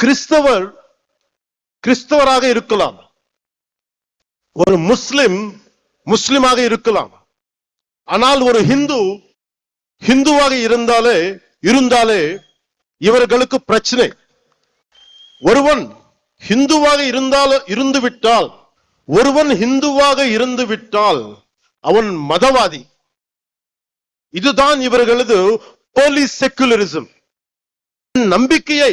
கிறிஸ்தவர் கிறிஸ்தவராக இருக்கலாம். ஒரு முஸ்லிம் முஸ்லிமாக இருக்கலாம். ஆனால் ஒரு ஹிந்து ஹிந்துவாக இருந்தாலே இருந்தாலே இவர்களுக்கு பிரச்சனை. ஒருவன் ஹிந்துவாக இருந்தால் இருந்து விட்டால் ஒருவன் ஹிந்துவாக இருந்து விட்டால் அவன் மதவாதி. இதுதான் இவர்களது போலி செக்குலரிசம் நம்பிக்கையை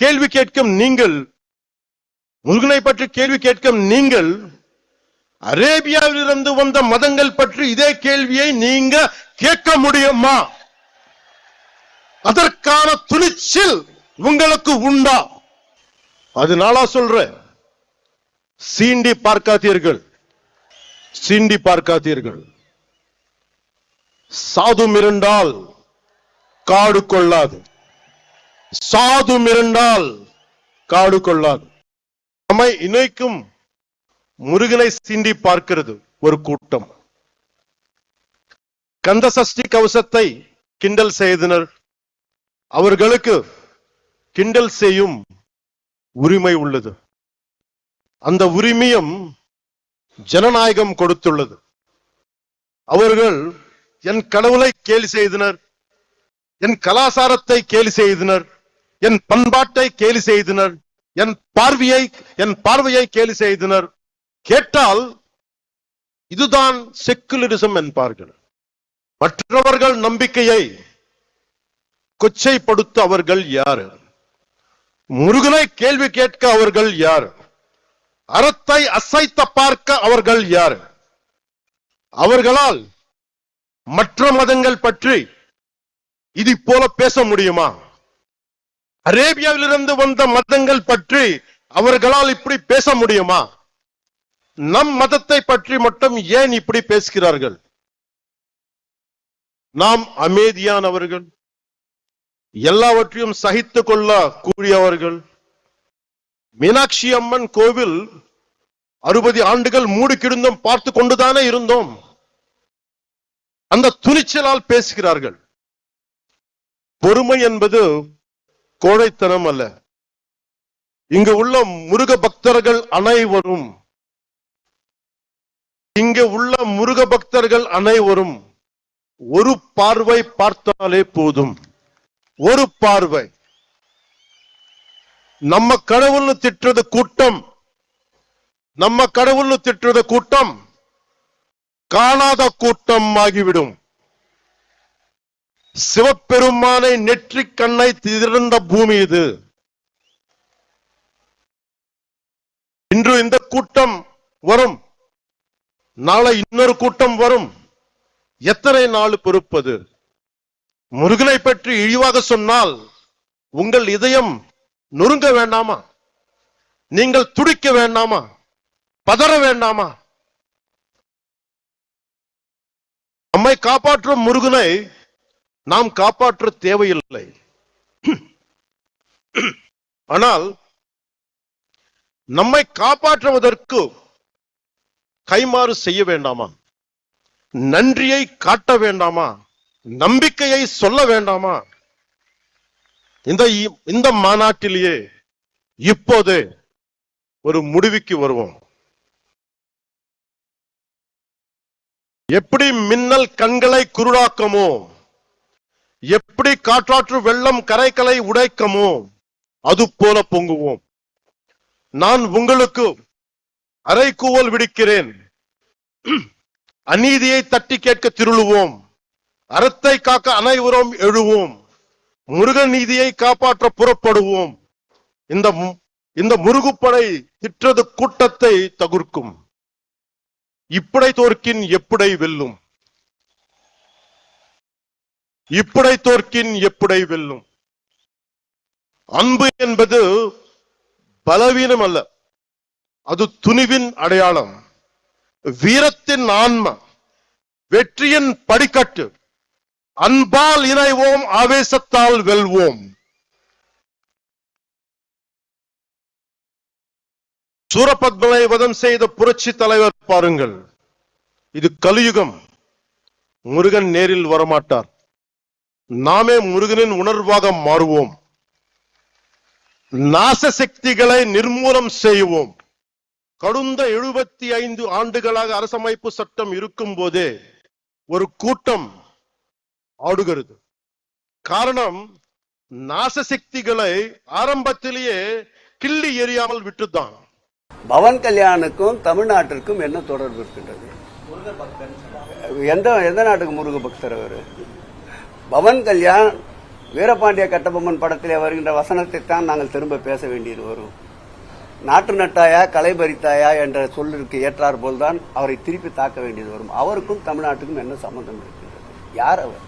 கேள்வி கேட்கும் நீங்கள் முருகனை பற்றி கேள்வி கேட்கும் நீங்கள் அரேபியாவில் இருந்து வந்த மதங்கள் பற்றி இதே கேள்வியை நீங்க கேட்க முடியுமா? அதற்கான துணிச்சல் உங்களுக்கு உண்டா? அதனால சொல்றேன் சீண்டி பார்க்காதீர்கள் சீண்டி பார்க்காதீர்கள். சாது மிரண்டால் காடு கொள்ளாது. சாது மிரண்டால் காடு கொள்ளாது. நம்மை இணைக்கும் முருகனை சீண்டி பார்க்கிறது ஒரு கூட்டம். கந்த சஷ்டி கவசத்தை கிண்டல் செய்தனர். அவர்களுக்கு கிண்டல் செய்யும் உரிமை உள்ளது. அந்த உரிமையும் ஜனநாயகம் கொடுத்துள்ளது. அவர்கள் என் கடவுளை கேலி செய்தனர். என் கலாசாரத்தை கேலி செய்தனர். என் பண்பாட்டை கேலி செய்தனர். என் பார்வையை என் பார்வையை கேலி செய்தனர். கேட்டால் இதுதான் செக்குலரிசம் என்பார்கள். மற்றவர்கள் நம்பிக்கையை கொச்சைப்படுத்த அவர்கள் யாரு? முருகனை கேள்வி கேட்க அவர்கள் யார்? அறத்தை அசைத்த பார்க்க அவர்கள் யார்? அவர்களால் மற்ற மதங்கள் பற்றி இது போல பேச முடியுமா? அரேபியாவிலிருந்து வந்த மதங்கள் பற்றி அவர்களால் இப்படி பேச முடியுமா? நம் மதத்தை பற்றி மட்டும் ஏன் இப்படி பேசுகிறார்கள்? நாம் அமைதியானவர்கள் எல்லாவற்றையும் சகித்துக் கொள்ள கூடியவர்கள். மீனாட்சி அம்மன் கோவில் அறுபது ஆண்டுகள் மூடு கிடந்தும் பார்த்து கொண்டுதானே இருந்தோம். அந்த துணிச்சலால் பேசுகிறார்கள். பொறுமை என்பது கோழைத்தனம் அல்ல. இங்கு உள்ள முருக பக்தர்கள் அனைவரும் இங்க உள்ள முருக பக்தர்கள் அனைவரும் ஒரு பார்வை பார்த்தாலே போதும். ஒரு பார்வை. நம்ம கடவுள்னு திட்டுறது கூட்டம். நம்ம கடவுள்னு திட்டுறது கூட்டம். காணாத கூட்டம் ஆகிவிடும். சிவபெருமானை நெற்றிக் கண்ணை திறந்த பூமி இது. இன்று இந்த கூட்டம் வரும். நாளை இன்னொரு கூட்டம் வரும். எத்தனை நாள் பொறுப்பது? முருகனை பற்றி இழிவாக சொன்னால் உங்கள் இதயம் நொறுங்க வேண்டாமா? நீங்கள் துடிக்க வேண்டாமா? பதற வேண்டாமா? நம்மை காப்பாற்றும் முருகனை நாம் காப்பாற்ற தேவையில்லை. ஆனால் நம்மை காப்பாற்றுவதற்கு கைமாறு செய்ய வேண்டாமா? நன்றியை காட்ட வேண்டாமா? நம்பிக்கையை சொல்ல வேண்டாமா? இந்த இந்த மாநாட்டிலேயே இப்போது ஒரு முடிவுக்கு வருவோம். எப்படி மின்னல் கண்களை குருடாக்கமோ? எப்படி காற்றாற்று வெள்ளம் கரைகளை உடைக்கமோ அது போல பொங்குவோம். நான் உங்களுக்கு அரைக்கூவல் விடுக்கிறேன். அநீதியை தட்டி கேட்க திருளுவோம். அறத்தை காக்க அனைவரும் எழுவோம். முருகன் நீதியை காப்பாற்ற புறப்படுவோம். இந்த இந்த முருகுப்படை திற்றது கூட்டத்தை தகுர்க்கும். இப்படை தோற்கின் எப்படை வெல்லும். இப்படை தோற்கின் எப்படை வெல்லும்? அன்பு என்பது பலவீனம் அல்ல. அது துணிவின் அடையாளம். வீரத்தின் ஆன்ம வெற்றியின் படிக்கட்டு. அன்பால் இணைவோம் ஆவேசத்தால் வெல்வோம். சூரபத்மனை வதம் செய்த புரட்சி தலைவர் பாருங்கள். இது கலியுகம். முருகன் நேரில் வரமாட்டார். நாமே முருகனின் உணர்வாக மாறுவோம். நாச சக்திகளை நிர்மூலம் செய்வோம். கடந்த எழுபத்தி ஐந்து ஆண்டுகளாக அரசமைப்பு சட்டம் இருக்கும் போதே ஒரு கூட்டம் ஆடுகிறது. காரணம் நாச சக்திகளை ஆரம்பத்திலேயே கிள்ளி எறியாமல் விட்டுதான் பவன் கல்யாணுக்கும் தமிழ்நாட்டிற்கும் என்ன தொடர்பு இருக்கின்றது? எந்த எந்த நாட்டுக்கு முருக பக்தர் அவர்? பவன் கல்யாண் வீரபாண்டிய கட்டபொம்மன் படத்திலே வருகின்ற வசனத்தை தான் நாங்கள் திரும்ப பேச வேண்டியது வரும் நாட்டு நட்டாயா கலை பறித்தாயா என்ற சொல்லிற்கு ஏற்றார் போல்தான் அவரை திருப்பி தாக்க வேண்டியது வரும். அவருக்கும் தமிழ்நாட்டுக்கும் என்ன சம்பந்தம் இருக்கின்றது? யார் அவர்?